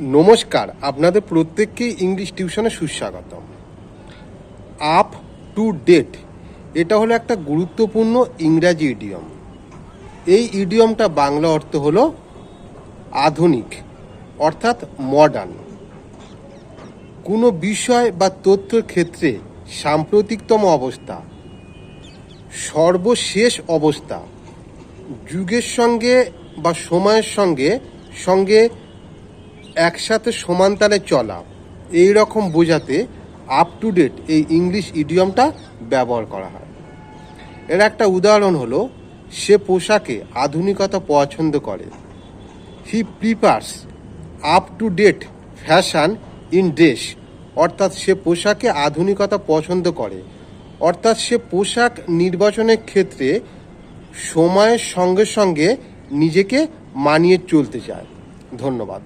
নমস্কার, আপনাদের প্রত্যেককেই ইংলিশ টিউশনে সুস্বাগতম। আপ টু ডেট, এটা হলো একটা গুরুত্বপূর্ণ ইংরাজি ইডিয়ম এই ইডিয়মটা বাংলা অর্থ হলো আধুনিক, অর্থাৎ মডার্ন কোনো বিষয় বা তথ্যের ক্ষেত্রে সাম্প্রতিকতম অবস্থা, সর্বশেষ অবস্থা, যুগের সঙ্গে বা সময়ের সঙ্গে সঙ্গে একসাথে সমানতালে চলা। এই রকম বোঝাতে আপ টু ডেট এই ইংলিশ ইডিয়মটা ব্যবহার করা হয়। এর একটা উদাহরণ হলো, সে পোশাকে আধুনিকতা পছন্দ করে। He prefers up to date fashion in dress অর্থাৎ সে পোশাকে আধুনিকতা পছন্দ করে। অর্থাৎ সে পোশাক নির্বাচনের ক্ষেত্রে সময়ের সঙ্গে সঙ্গে নিজেকে মানিয়ে চলতে চায়। ধন্যবাদ।